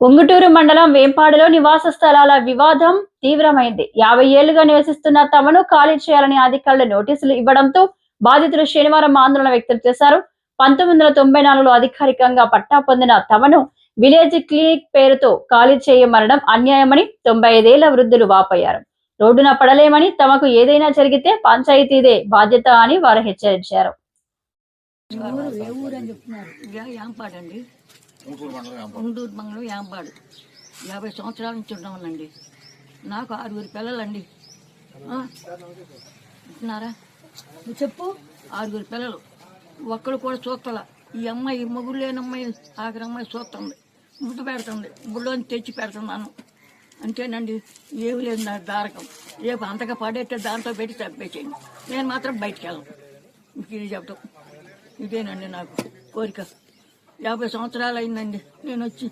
ఉంగుటూరు మండలం వేంపాడులో నివాస స్థలాల వివాదం తీవ్రమైంది. యాభై ఏళ్ళుగా నివసిస్తున్న తమను ఖాళీ చేయాలని అధికారులు నోటీసులు ఇవ్వడంతో బాధితులు శనివారం ఆందోళన వ్యక్తం చేశారు. పంతొమ్మిది వందల తొంభై నాలుగులో అధికారికంగా పట్టా పొందిన తమను విలేజ్ క్లినిక్ పేరుతో ఖాళీ చేయమనడం అన్యాయమని తొంభై ఐదేళ్ళ వృద్ధులు వాపోయారు. రోడ్డున పడలేమని తమకు ఏదైనా జరిగితే పంచాయతీదే బాధ్యత అని వారు హెచ్చరించారు. ఉండూరు మంగళం యాంబాడు యాభై సంవత్సరాల నుంచి ఉన్నామనండి నాకు ఆరుగురు పిల్లలండి. ఆ? చెప్పు. ఆరుగురు పిల్లలు. ఒక్కరు కూడా చూస్తల. ఈ అమ్మాయి మొగుడు లేని అమ్మాయి ఆఖరి అమ్మాయి చూస్తుంది. ముద్దు పెడుతుంది. బుడ్లోని తెచ్చి పెడుతున్నాను. అంతేనండి. ఏమి లేదు నా దారకం. రేపు అంతగా పడేస్తే దాంతో పెట్టి చంపేసేయండి. నేను మాత్రం బయటికి వెళ్ళను. మీకు ఇది చెప్తాం ఇదేనండి నాకు కోరిక. యాభై సంవత్సరాలు అయిందండి నేను వచ్చి